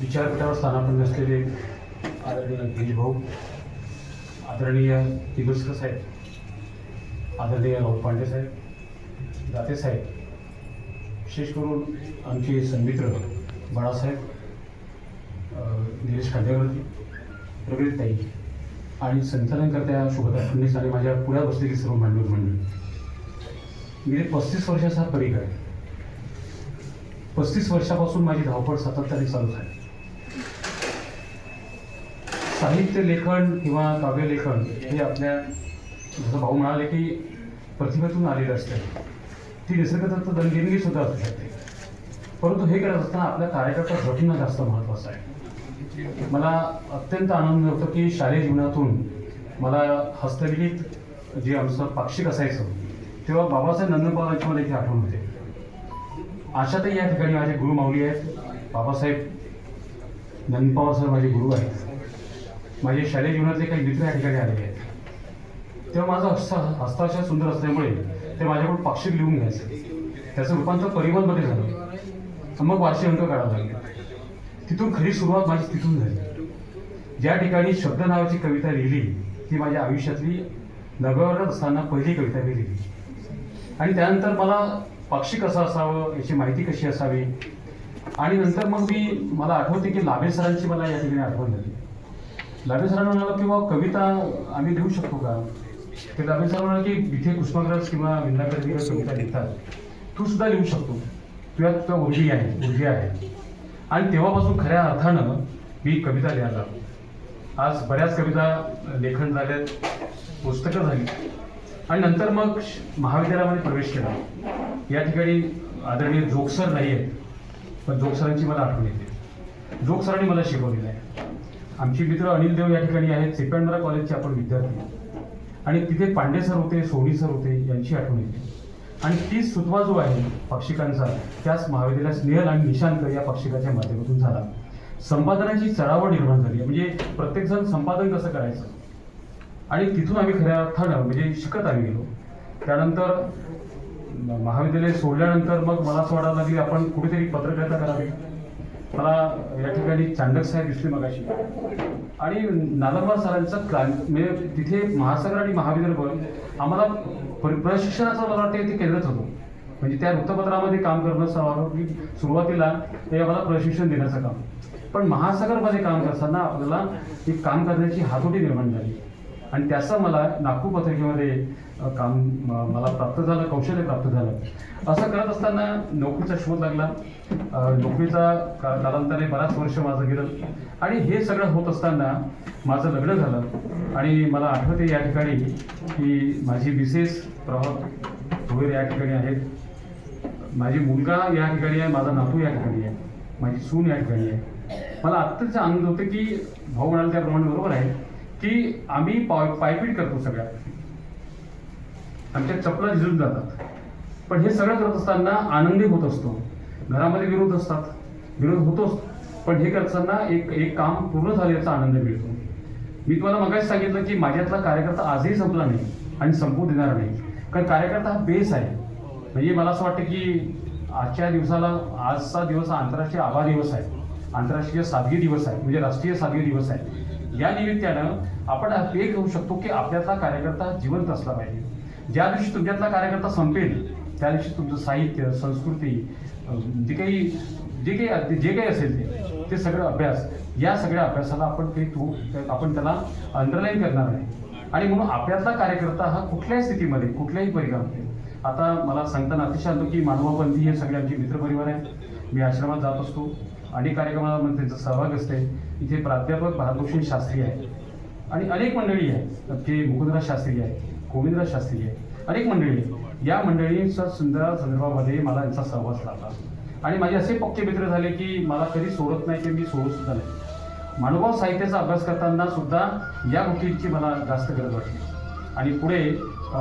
विचारपीठावर स्थानापन्न असलेले आदरणीय गिरीशभाऊ आदरणीय तिगुस्कर साहेब आदरणीय राहुल पांडे साहेब दाते साहेब विशेष करून आमचे संमित्र बाळासाहेब निलेश खांडेवरती प्रवीण ताई आणि संचालनकर्त्या शुभदा फडणीस आणि माझ्या पुढ्या बसलेली सर्व मांडव मंडळी. गेले पस्तीस वर्षाचा हा परीघ आहे. पस्तीस वर्षापासून माझी धावपळ सातत्याने चालू आहे साहित्य लेखन किंवा काव्यलेखन हे आपल्या जसं भाऊ म्हणाले की प्रतिभेतून आलेलं असतं. ती निसर्गदत्त देणगी सुद्धा असू शकते. परंतु हे करत असताना आपल्या कार्यकर्ता जपणं जास्त महत्त्वाचं आहे. मला अत्यंत आनंद होतो की शालेय जीवनातून मला हस्तलिखित जे आमचं पाक्षिक असायचं तेव्हा बाबासाहेब नंदनपालांची मला इथे आठवण होते. आशाताई या ठिकाणी माझे गुरु माऊली आहेत. बाबासाहेब नंदनपाल माझे गुरु आहेत. माझे शालेय जीवनातले काही मित्र या ठिकाणी आलेले आहेत. तेव्हा माझा हस्ता हस्ताक्षर सुंदर असल्यामुळे ते माझ्याकडून पाक्षिक लिहून घ्यायचे. त्याचं रूपांतर परिवहनमध्ये झालं. मग वार्षिक अंक काढायला लागले. तिथून खरी सुरुवात माझी तिथून झाली. ज्या ठिकाणी शब्द नावाची कविता लिहिली ती माझ्या आयुष्यातली नव्या असताना पहिली कविता मी लिहिली. आणि त्यानंतर मला पाक्षिक कसं असावं याची माहिती कशी असावी? आणि नंतर मग मी मला आठवते की लाभे सरांची मला या ठिकाणी आठवण झाली. लाभे सरांना म्हणाला की कविता आम्ही लिहू शकतो का? ते लाभे सर म्हणाले की इथे कुष्माग्रज किंवा विंदाकर कविता लिहितात. तू सुद्धा लिहू शकतो. तुझ्या तुझ्या ऊर्जी आहे ऊर्जी आहे. आणि तेव्हापासून खऱ्या अर्थानं मी कविता लिहायला लागलो. आज बऱ्याच कविता लेखन झाल्यात पुस्तकं झाली. आणि नंतर मग श- महाविद्यालयामध्ये प्रवेश केला. या ठिकाणी आदरणीय जोगसर नाही आहेत पण जोगसरांची मला आठवण येते. जोगसरांनी मला शिकवलेलं आहे. आमचे मित्र अनिल देव या ठिकाणी आहेत सेकंडरा कॉलेजचे आपण विद्यार्थी आणि तिथे पांडे सर होते सोनी सर होते यांची आठवण येते. आणि तीच सुतवा जो आहे पाक्षिकांचा त्याच महाविद्यालयात स्नेहल आणि निशांत या पक्षिकाच्या माध्यमातून झाला. संपादनाची चढावळ निर्माण झाली म्हणजे प्रत्येकजण संपादन कसं करायचं? आणि तिथून आम्ही खऱ्या अर्थानं म्हणजे शिकत आम्ही गेलो. त्यानंतर महाविद्यालय सोडल्यानंतर मग मला असं वाटायला लागली आपण कुठेतरी पत्रकारिता करावी. मला या ठिकाणी चांडक साहेब दिसले मगाशी. आणि नालंबा सरांचं क्रांत म्हणजे तिथे महासागर आणि महाविदर्भ आम्हाला पर- प्रशिक्षणाचं मला वाटतं ते केंद्रच होतं. म्हणजे त्या वृत्तपत्रामध्ये काम करणं स्वाभाविक सुरुवातीला ते आम्हाला प्रशिक्षण देण्याचं काम. पण महासागरमध्ये काम करताना आपल्याला एक काम करण्याची हातोटी निर्माण झाली. आणि त्याचं मला नागपूर पत्रिकेमध्ये काम मला प्राप्त झालं कौशल्य प्राप्त झालं. असं करत असताना नोकरीचा शोध लागला. नोकरीचा का- कालांतराने बराच वर्ष माझं गेलं. आणि हे सगळं होत असताना माझं लग्न झालं. आणि मला आठवते या ठिकाणी की माझी मिसेस प्रभात वगैरे या ठिकाणी आहेत. माझी मुलगा या ठिकाणी आहे माझा नातू या ठिकाणी आहे माझी सून या ठिकाणी आहे. मला अत्यंत आनंद होतो की भाऊ म्हणाल त्याप्रमाणे बरोबर आहे की आम्ही पाय पायपीट करतो सगळ्या. आमच्या चपला झिजून जातात. पण हे सगळं करत असताना आनंदी होत असतो. घरामध्ये विरोध असतात. विरोध होतोच. पण हे करत असताना एक एक काम पूर्ण झाल्याचा आनंद मिळतो. मी तुम्हाला मगाच सांगितलं की माझ्यातला कार्यकर्ता आजही संपला नाही आणि संपू देणार नाही. कारण कार्यकर्ता हा बेस आहे. म्हणजे मला असं वाटतं की आजच्या दिवसाला आजचा दिवस हा आंतरराष्ट्रीय आभार दिवस आहे. आंतरराष्ट्रीय सादगी दिवस आहे. म्हणजे राष्ट्रीय सादगी दिवस आहे. या निमित्तानं आपण हे करू शकतो की आपल्यातला कार्यकर्ता जिवंत असला पाहिजे. ज्या दिवशी तुमच्यातला कार्यकर्ता संपेल त्या दिवशी तुमचं साहित्य संस्कृती जे काही जे काही जे काही असेल ते ते सगळं अभ्यास या सगळ्या अभ्यासाला आपण काही तो आपण त्याला अंडरलाईन करणार नाही आणि म्हणून आपल्यातला कार्यकर्ता हा कुठल्याही स्थितीमध्ये कुठल्याही परिघामध्ये आता मला सांगताना अतिशय आलो की मानवापंथी हे सगळे आमचे मित्रपरिवार आहेत. मी आश्रमात जात असतो. अनेक कार्यक्रमामध्ये त्यांचा सहभाग असते. इथे प्राध्यापक भारतभूषण शास्त्री आहे आणि अनेक मंडळी आहेत ते मुकुंदराज शास्त्री आहे गोविंदराज शास्त्री आहे अनेक मंडळी या मंडळींच्या सुंदर संदर्भामध्ये मला यांचा सहवास लागला आणि माझे असे पक्के मित्र झाले की मला कधी सोडत नाही की मी सोडू सुद्धा नाही. मानवभाव साहित्याचा अभ्यास करताना सुद्धा या गोष्टींची मला जास्त गरज वाटली. आणि पुढे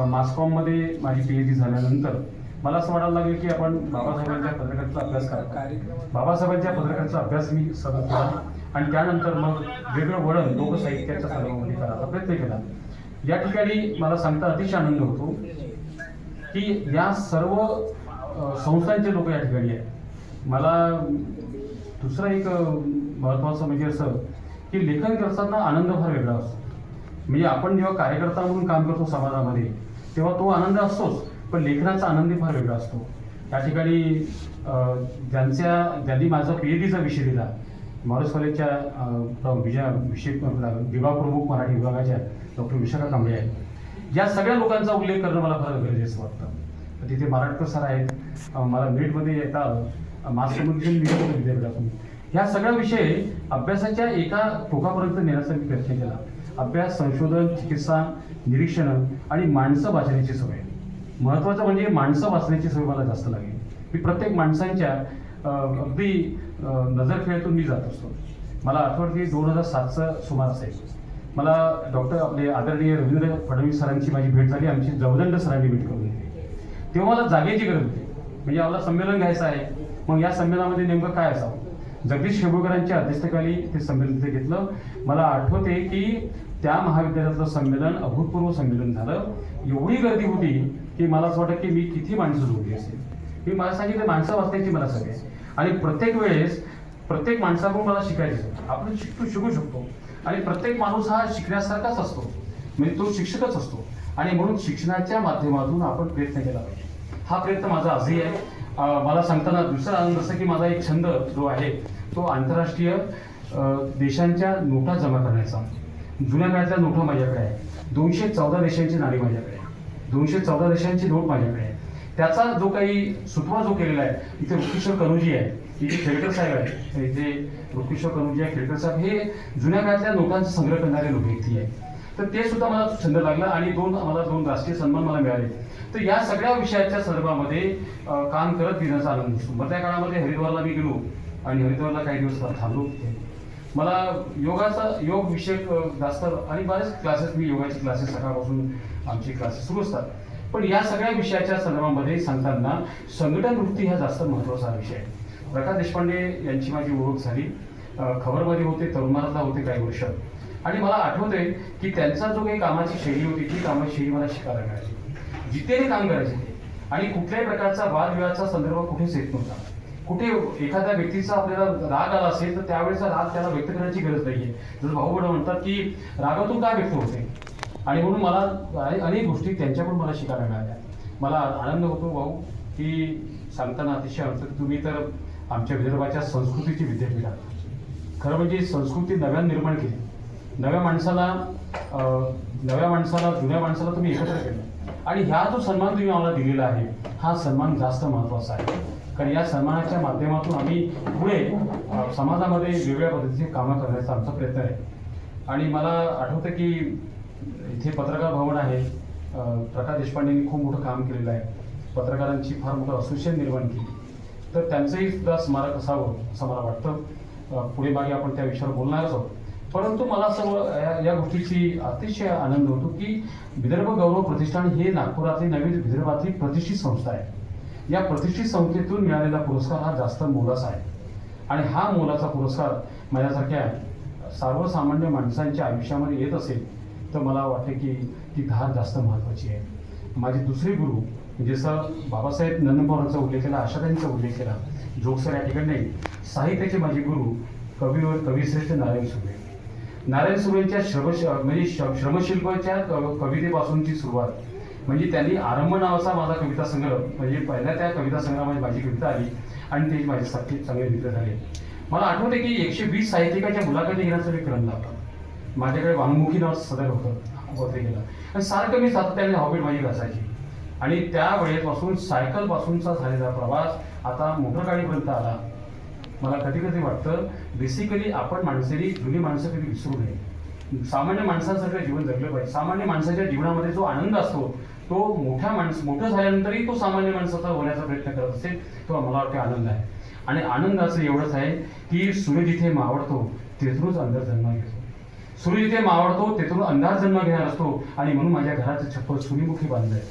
मास्कॉममध्ये माझी पी एच डी झाल्यानंतर मला असं वाटायला लागलं की आपण बाबासाहेबांच्या पत्रकाराचा अभ्यास करा. बाबासाहेबांच्या पत्रकाराचा अभ्यास मी सतत केला. आणि त्यानंतर मग वेगळं वळण लोकसाहित्याच्या संदर्भामध्ये करायचा प्रयत्न केला. या ठिकाणी मला सांगता अतिशय आनंद होतो की या सर्व संस्थांचे लोक या ठिकाणी आहेत मला दुसरं एक महत्त्वाचं म्हणजे असं की लेखन करताना आनंद फार वेगळा असतो म्हणजे आपण जेव्हा कार्यकर्ता म्हणून काम करतो समाजामध्ये तेव्हा तो आनंद असतोच पण लेखनाचा आनंद फार वेगळा असतो या ठिकाणी ज्यांच्या ज्यांनी माझा पी एच डीचा विषय दिला मारुस कॉलेजच्या विजय डॉ. विषय विभाग प्रमुख मराठी विभागाच्या डॉक्टर विशाखा कांबळे आहेत. या सगळ्या लोकांचा उल्लेख करणं मला फार गरजेचं वाटतं. तिथे मराठकर सर आहेत. मला मीटमध्ये येता आलं मास विद्यापीठातून ह्या सगळ्या विषय अभ्यासाच्या एका टोकापर्यंत नेण्याचा मी प्रयत्न केला. अभ्यास संशोधन चिकित्सा निरीक्षण आणि माणसं वाचण्याची सवय. महत्त्वाचं म्हणजे माणसं वाचण्याची सवय मला जास्त लागेल. मी प्रत्येक माणसांच्या अगदी नजरखेळ्यातून मी जात असतो. मला आठवण दोन हजार सातचं सुमार असेल. मला डॉक्टर आपले आदरणीय रवींद्र फडणवीस सरांची माझी भेट झाली. आमची जवदंड सरांनी भेट करून घेतली तेव्हा मला जागेची गरज होती. म्हणजे आम्हाला संमेलन घ्यायचं आहे. मग या संमेलनामध्ये नेमकं काय असावं? जगदीश शेबुळकरांच्या अध्यक्षतेखाली ते संमेलन तिथे घेतलं. मला आठवते की त्या महाविद्यालयातलं संमेलन अभूतपूर्व संमेलन झालं. एवढी गर्दी होती की मला असं वाटतं की मी किती माणसं जोडली असेल. मी मला सांगितलं माणसं वाचण्याची मला सगळे आणि प्रत्येक वेळेस प्रत्येक माणसाकडून मला शिकायचं आपण शिकतो शिकू शकतो. आणि प्रत्येक माणूस हा शिकण्यासारखाच असतो. म्हणजे तो शिक्षकच असतो. आणि म्हणून शिक्षणाच्या माध्यमातून आपण प्रयत्न केला पाहिजे. हा प्रयत्न माझा आजही आहे. मला सांगताना दुसरा आनंद असं की माझा एक छंद जो आहे तो आंतरराष्ट्रीय देशांच्या नोटा जमा करण्याचा. जुन्या काळातल्या नोटा माझ्याकडे आहे दोनशे चौदा देशांची नाणी माझ्याकडे आहे दोनशे चौदा देशांची नोट माझ्याकडे आहे त्याचा जो काही सुतवा जो केलेला आहे इथे रुक्किशोर कनुजी आहे इथे खेडकर साहेब आहे इथे रुक्किशोर कनुजी आहे खेडकर साहेब हे जुन्या काळातल्या लोकांचा संग्रह करणारे लोक व्यक्ती आहे. तर ते सुद्धा मला छंद लागला आणि दोन मला दोन राष्ट्रीय सन्मान मला मिळाले. तर या सगळ्या विषयाच्या संदर्भामध्ये काम करत घेण्याचा आनंद असतो मग त्या काळामध्ये हरिद्वारला मी गेलो आणि हरिद्वारला काही दिवस थांबलो. मला योगाचा योग विषयक जास्त आणि बरेच क्लासेस मी योगाचे क्लासेस सकाळपासून आमचे क्लासेस सुरू असतात. पण या सगळ्या विषयाच्या संदर्भामध्ये सांगताना संघटन वृत्ती हा जास्त महत्त्वाचा विषय आहे. प्रकाश देशपांडे यांची माझी ओळख झाली. खबरमध्ये होते तरुणाला होते काही वर्ष. आणि मला आठवतंय की त्यांचा जो काही कामाची शैली होती ती कामाची शैली मला शिकायला मिळाली. जिथे काम करायचे ते आणि कुठल्याही प्रकारचा वादविवादचा संदर्भ कुठेच येत नव्हता. कुठे एखाद्या व्यक्तीचा आपल्याला राग आला असेल तर त्यावेळेचा राग त्याला व्यक्त करण्याची गरज नाहीये. जसं भाऊ म्हणतात की रागातून काय व्यक्त होते आणि म्हणून मला अने- अनेक गोष्टी त्यांच्याकडून मला शिकायला मिळाल्या. मला आनंद होतो भाऊ की सांगताना अतिशय अर्थ तुम्ही तर आमच्या विदर्भाच्या संस्कृतीची विद्यापीठ. आहात खरं म्हणजे संस्कृती नव्यानं निर्माण केली. नव्या माणसाला नव्या माणसाला जुन्या माणसाला तुम्ही एकत्र केलं. आणि ह्या जो सन्मान तुम्ही आम्हाला दिलेला आहे हा सन्मान जास्त महत्त्वाचा आहे. कारण या सन्मानाच्या माध्यमातून आम्ही पुढे समाजामध्ये वेगवेगळ्या पद्धतीचे कामं करण्याचा आमचा प्रयत्न आहे. आणि मला आठवतं की इथे पत्रकार भवन आहे. प्रकाश देशपांडेंनी खूप मोठं काम केलेलं आहे. पत्रकारांची फार मोठं असोसिएशन निर्माण केली. तर त्यांचंही सुद्धा स्मारक असावं असं मला वाटतं. पुढे मागे आपण त्या विषयावर बोलणारच आहोत. परंतु मला असं या- या गोष्टीची अतिशय आनंद होतो की विदर्भ गौरव प्रतिष्ठान हे नागपुरातली नवी विदर्भातली प्रतिष्ठित संस्था आहे. या प्रतिष्ठित संस्थेतून मिळालेला पुरस्कार हा जास्त मोलाचा आहे. आणि हा मोलाचा पुरस्कार माझ्यासारख्या सर्वसामान्य माणसांच्या आयुष्यामध्ये येत असेल तर मला वाटते की ती धार जास्त महत्त्वाची आहे. माझे दुसरे गुरु म्हणजे जसं बाबासाहेब नंदनपवारांचा उल्लेख केला आशाताईंचा उल्लेख केला जोगसर या ठिकाणी नाही साहित्याचे माझे गुरु कवीवर कविश्रेष्ठ नारायण सुर्वे. नारायण सुर्वेच्या श्रम म्हणजे श- श्रमशिल्पाच्या क- कवितेपासूनची सुरुवात. म्हणजे त्यांनी आरंभ नावाचा माझा कविता संग्रह म्हणजे पहिल्या त्या कविता संग्रहामध्ये माझी कविता आली आणि ते माझे साथी चांगले मित्र झाले. मला आठवते की एकशे वीस साहित्यिकाच्या मुलाखती घेण्याचा मी क्रम लावला. माझ्याकडे वाङ्मुखी नावाचं सदर होतं वरती गेलं. आणि सारखं मी सातत्याने हॉबीट माझी घासायची आणि त्या वेळेपासून सायकलपासूनचा झालेला प्रवास आता मोटर गाडीपर्यंत आला. मला कधी कधी वाटतं बेसिकली आपण माणसेनी जुनी माणसं कधी विसरू नये. सामान्य माणसांसारखं जीवन जगलं पाहिजे. सामान्य माणसाच्या जीवनामध्ये जो आनंद असतो तो मोठ्या माणस मोठं झाल्यानंतरही तो सामान्य माणसाचा होण्याचा प्रयत्न करत असेल तो मला वाटते आनंद आहे. आणि आनंदाचं एवढंच आहे की सूर्य जिथे मावळतो तेथूनच अंदर जन्म घेतो सूर्य जिथे मावळतो तेथून अंधार जन्म घेणार असतो. आणि म्हणून माझ्या घराचं छप्पर सूर्यमुखी बांधलंय.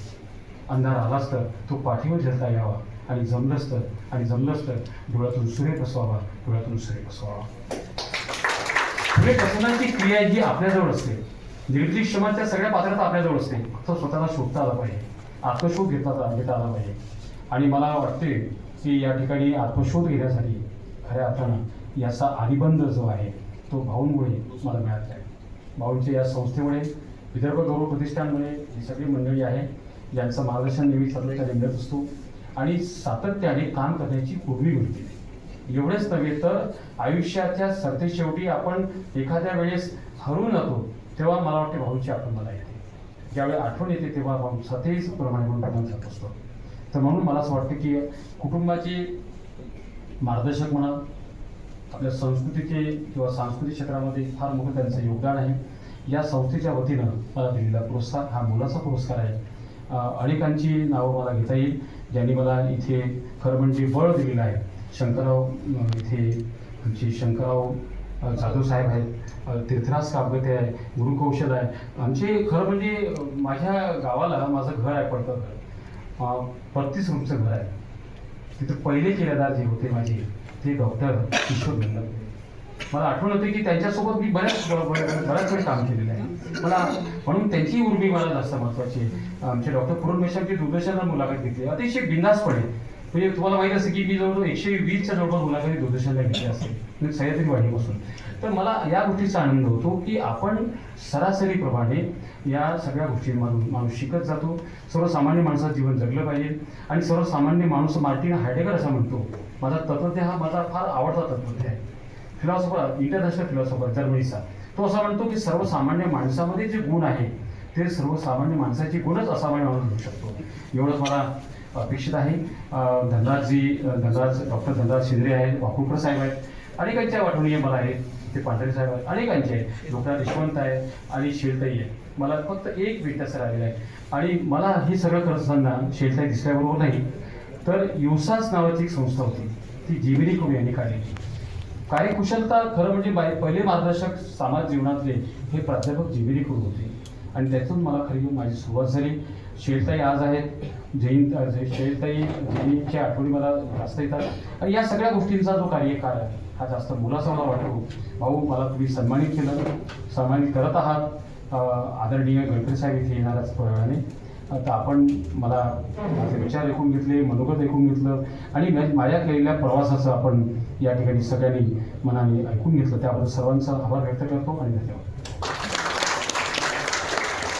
अंधार आलाच तर तो पाठीवर झलका यावा. आणि जमलंच तर आणि जमलंच तर डोळ्यातून सूर्य पसवावा डोळ्यातून सूर्य पसवावा सूर्य पसवण्याची क्रिया जी आपल्याजवळ असते. निर्दिक्षमाच्या सगळ्या पात्रात आपल्याजवळ असते. फक्त स्वतःला शोधता आला पाहिजे. आत्मशोध घेता घेता आला पाहिजे. आणि मला वाटते की या ठिकाणी आत्मशोध घेण्यासाठी खऱ्या अर्थानं याचा अनिबंध जो आहे तो भाऊंमुळे मला मिळाला आहे. भाऊंच्या या संस्थेमुळे विदर्भ गौरव प्रतिष्ठानमुळे ही सगळी मंडळी आहे ज्यांचं मार्गदर्शन नेहमी सातत्याने मिळत असतो. आणि सातत्याने काम करण्याची पूर्वी मिळते एवढेच नव्हे तर आयुष्याच्या सरतेशेवटी आपण एखाद्या वेळेस हरून जातो तेव्हा मला वाटते भाऊंची आठवण मला येते. ज्यावेळी आठवण येते तेव्हा भाऊ सतेज प्रमाणे म्हणून आपण जात असतो. तर म्हणून मला असं वाटतं की कुटुंबाचे मार्गदर्शक म्हणा आपल्या संस्कृतीचे किंवा सांस्कृतिक क्षेत्रामध्ये फार मोठं त्यांचं योगदान आहे. या संस्थेच्या वतीनं मला दिलेला पुरस्कार हा मोलाचा पुरस्कार आहे. अनेकांची नावं मला घेता येईल ज्यांनी मला इथे खरं म्हणजे बळ दिलेलं आहे. शंकरराव इथे आमचे शंकरराव जाधव साहेब आहेत तीर्थराज कागदते आहे गुरुकौशल आहे. आमचे खरं म्हणजे माझ्या गावाला माझं घर आहे पडतं घर. अं, बत्तीस रूमचं घर आहे. तिथं पहिले किल्लेदार जे होते माझे ते डॉक्टर किशोर नंदन मला आठवण होते की त्यांच्यासोबत मी बऱ्याच बऱ्याच वेळ काम केलेलं आहे. मला म्हणून त्यांची उर्मी मला जास्त महत्वाची आहे. आमचे डॉक्टर पुरण मेशांची दूरदर्शनला मुलाखत घेतली. अतिशय बिंदासपणे म्हणजे तुम्हाला माहीत असेल की मी जवळजवळ एकशे वीसच्या जवळपास मुलाखती दूरदर्शनला घेतली असेल. म्हणजे सह्याद्री वाढीपासून तर मला या गोष्टीचा आनंद होतो की आपण सरासरीप्रमाणे या सगळ्या गोष्टी माणूस शिकत जातो. सर्वसामान्य माणसाचं जीवन जगलं पाहिजे. आणि सर्वसामान्य माणूस मार्टिन हायडेकर असं म्हणतो माझा तत्वज्ञ हा माझा फार आवडता तत्वज्ञ आहे. फिलॉसॉफर इंटरनॅशनल फिलॉसॉफर जर्मनीचा. तो असा म्हणतो की सर्वसामान्य माणसामध्ये जे गुण आहे ते सर्वसामान्य माणसाचे गुणच असामान्य माणूस होऊ शकतो. एवढंच मला अपेक्षित आहे. धनराजजी धनराज डॉक्टर धनराज शिंदे आहेत वाकुळकर साहेब आहेत. अनेकांच्या आठवणी मला आहेत ते पांढरे साहेब आहेत. अनेकांचे आहेत. डॉक्टर यशवंत आहे आणि शेळताई आहे मला फक्त एक व्यत्यास आलेला आहे. आणि मला हे सगळं करत असताना शेळताई दिसल्याबरोबर नाही तर युसास नावाची एक संस्था होती. ती जीविनी कवी यांनी काढलेली कार्यकुशलता खरं म्हणजे बाय पहिले मार्गदर्शक समाज जीवनातले हे प्राध्यापक जीविनी कुरू होते. आणि त्यातून मला खरी माझी सुरुवात झाली. शेलताई आज आहेत. जैन अ, जै- जैनीच्या आठवणी मला जास्त येतात. आणि या सगळ्या गोष्टींचा जो कार्यकाळ आहे हा जास्त मुलाचा मला वाटतो. भाऊ मला तुम्ही सन्मानित केलं. सन्मानित करत आहात. आदरणीय गणपती साहेब इथे येणारच थोड्या वेळाने आता आपण मला माझे विचार ऐकून घेतले मनोगत ऐकून घेतलं. आणि माझ्या केलेल्या प्रवासाचं आपण या ठिकाणी सगळ्यांनी मनाने ऐकून घेतलं. त्याबद्दल सर्वांचा आभार व्यक्त करतो आणि धन्यवाद.